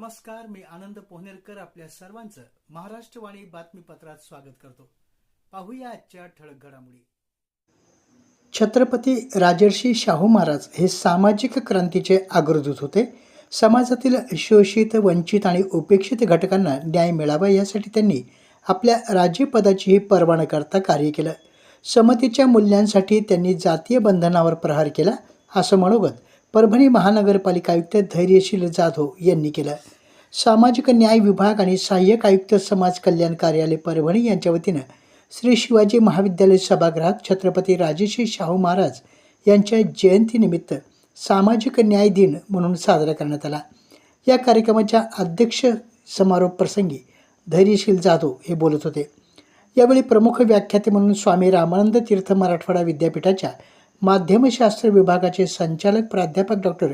नमस्कार मी आनंद पोहनेरकर आपल्या सर्वांचं महाराष्ट्रवाणी बातमीपत्रात स्वागत करतो. पाहूया आजच्या ठळक घडामोडी. छत्रपती राजर्षी शाहू महाराज हे सामाजिक क्रांतीचे अग्रदूत होते. समाजातील शोषित वंचित आणि उपेक्षित घटकांना न्याय मिळावा यासाठी त्यांनी आपल्या राज्यपदाचीही पर्वा न करता कार्य केलं. समतेच्या मूल्यांसाठी त्यांनी जातीय बंधनावर प्रहार केला असं मनोगत परभणी महानगरपालिका आयुक्त धैर्यशील जाधव यांनी केलं. सामाजिक न्याय विभाग आणि सहाय्यक आयुक्त समाज कल्याण कार्यालय परभणी यांच्या वतीनं श्री शिवाजी महाविद्यालय सभागृहात छत्रपती राजेश्री शाहू महाराज यांच्या जयंतीनिमित्त सामाजिक न्याय दिन म्हणून साजरा करण्यात आला. या कार्यक्रमाच्या अध्यक्ष समारोप प्रसंगी धैर्यशील जाधव हे बोलत होते. यावेळी प्रमुख व्याख्याते म्हणून स्वामी रामानंद तीर्थ मराठवाडा विद्यापीठाच्या माध्यमशास्त्र विभागाचे संचालक प्राध्यापक डॉक्टर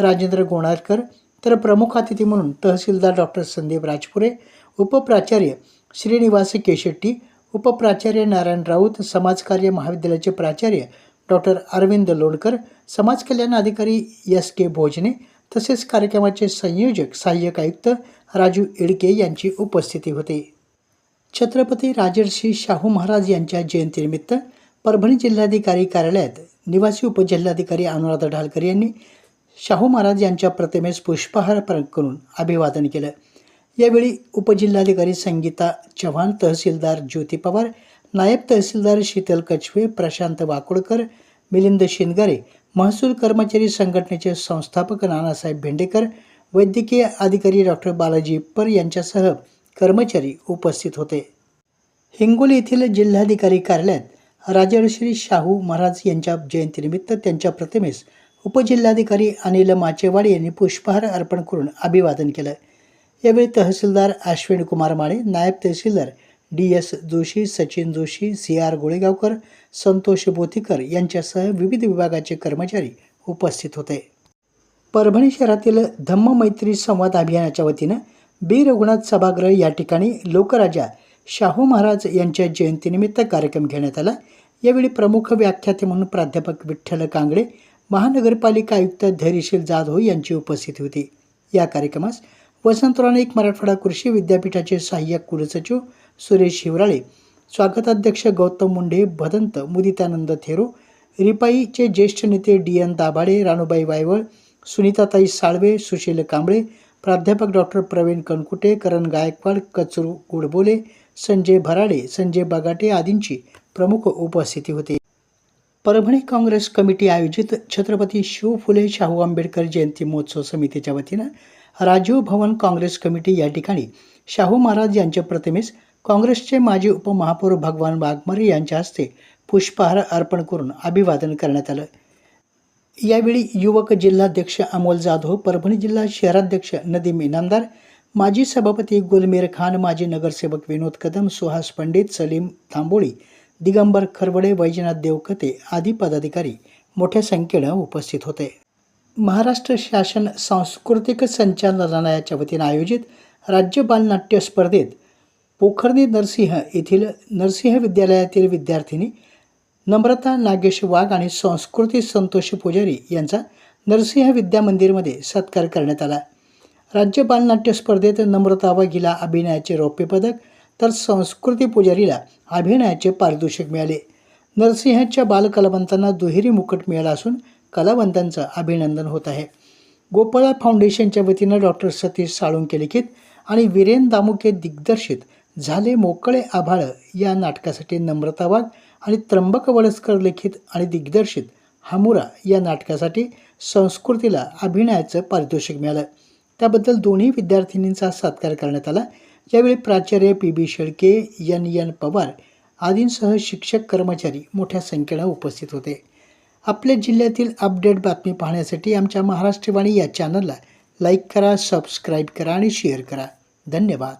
राजेंद्र गोणारकर तर प्रमुख अतिथी म्हणून तहसीलदार डॉक्टर संदीप राजपुरे उपप्राचार्य श्रीनिवास केशेट्टी उपप्राचार्य नारायण राऊत समाजकार्य महाविद्यालयाचे प्राचार्य डॉक्टर अरविंद लोणकर समाज कल्याण अधिकारी एस के भोजने तसेच कार्यक्रमाचे संयोजक सहाय्यक आयुक्त राजू इडके यांची उपस्थिती होती. छत्रपती राजर्षी शाहू महाराज यांच्या जयंतीनिमित्त परभणी जिल्हाधिकारी कार्यालयात निवासी उपजिल्हाधिकारी अनुराधा ढालकर यांनी शाहू महाराज यांच्या प्रतिमेस पुष्पहार करून अभिवादन केलं. यावेळी उपजिल्हाधिकारी संगीता चव्हाण तहसीलदार ज्योती पवार नायब तहसीलदार शीतल कछवे प्रशांत वाकोडकर मिलिंद शिंदगारे महसूल कर्मचारी संघटनेचे संस्थापक नानासाहेब भेंडेकर वैद्यकीय अधिकारी डॉक्टर बालाजी पर यांच्यासह कर्मचारी उपस्थित होते. हिंगोली येथील जिल्हाधिकारी कार्यालयात राजर्षी शाहू महाराज यांच्या जयंतीनिमित्त त्यांच्या प्रतिमेस उपजिल्हाधिकारी अनिल माचेवाडी यांनी पुष्पहार अर्पण करून अभिवादन केलं. यावेळी तहसीलदार अश्विन कुमार माळे नायब tehsildar D S Joshi Sachin Joshi C R Golegaonkar Santosh Bothikar यांच्यासह विविध विभागाचे कर्मचारी उपस्थित होते. परभणी शहरातील धम्म मैत्री संवाद अभियानाच्या वतीनं बी रघुनाथ सभागृह या ठिकाणी लोकराजा शाहू महाराज यांच्या जयंतीनिमित्त कार्यक्रम घेण्यात आला. यावेळी प्रमुख व्याख्याते म्हणून प्राध्यापक विठ्ठल कांगडे महानगरपालिका आयुक्त धैर्यशील जाधव यांची उपस्थिती होती. या कार्यक्रमास वसंतराव नाईक मराठवाडा कृषी विद्यापीठाचे सहाय्यक कुलसचिव सुरेश शिवराळे स्वागताध्यक्ष गौतम मुंडे भदंत मुदितानंद थेरो रिपाईचे ज्येष्ठ नेते डी एन दाभाडे राणूबाई वायवळ सुनीताताई साळवे सुशील कांबळे प्राध्यापक डॉक्टर प्रवीण कणकुटे करण गायकवाड कचरू गोडबोले संजय भराडे संजय बगाटे आदींची प्रमुख उपस्थिती होती. परभणी काँग्रेस कमिटी आयोजित छत्रपती शिव फुले शाहू आंबेडकर जयंती महोत्सव समितीच्या वतीनं राजीव भवन काँग्रेस कमिटी या ठिकाणी शाहू महाराज यांच्या प्रतिमेस काँग्रेसचे माजी उपमहापौर भगवान वाघमारे यांच्या हस्ते पुष्पहार अर्पण करून अभिवादन करण्यात आलं. यावेळी युवक जिल्हाध्यक्ष अमोल जाधव परभणी जिल्हा शहराध्यक्ष नदीम इनामदार माजी सभापती गुलमीर खान माजी नगरसेवक विनोद कदम सुहास पंडित सलीम थांबोळी दिगंबर खरवडे वैजनाथ देवकते आदी पदाधिकारी मोठ्या संख्येनं उपस्थित होते. महाराष्ट्र शासन सांस्कृतिक संचालनालयाच्या वतीनं आयोजित राज्य बालनाट्य स्पर्धेत पोखर्णी नरसिंह येथील नरसिंह विद्यालयातील विद्यार्थिनी नम्रता नागेश वाघ आणि संस्कृती संतोष पुजारी यांचा नरसिंह विद्या मंदिरमध्ये सत्कार करण्यात आला. राज्य बालनाट्य स्पर्धेत नम्रता वाघ अभिनयाचे रौप्य पदक तर संस्कृती पुजारीला अभिनयाचे पारितोषिक मिळाले. नरसिंहाच्या बालकलावंतांना दुहेरी मुकुट मिळाला असून कलावंतांचं अभिनंदन होत आहे. गोपाळा फाउंडेशनच्या वतीनं डॉक्टर सतीश साळुंके लिखित आणि वीरेन दामुके दिग्दर्शित झाले मोकळे आभाळ या नाटकासाठी नम्रता वाघ आणि त्र्यंबक वडसकर लिखित आणि दिग्दर्शित हामुरा या नाटकासाठी संस्कृतीला अभिनयाचं पारितोषिक मिळालं. त्याबद्दल दोन्ही विद्यार्थिनींचा सत्कार करण्यात आला. यावेळी प्राचार्य P B Shelke N N Pawar आदींसह शिक्षक कर्मचारी मोठ्या संख्येनं उपस्थित होते. आपल्या जिल्ह्यातील अपडेट बातमी पाहण्यासाठी आमच्या महाराष्ट्रवाणी या चॅनलला लाईक करा सबस्क्राईब करा आणि शेअर करा. धन्यवाद.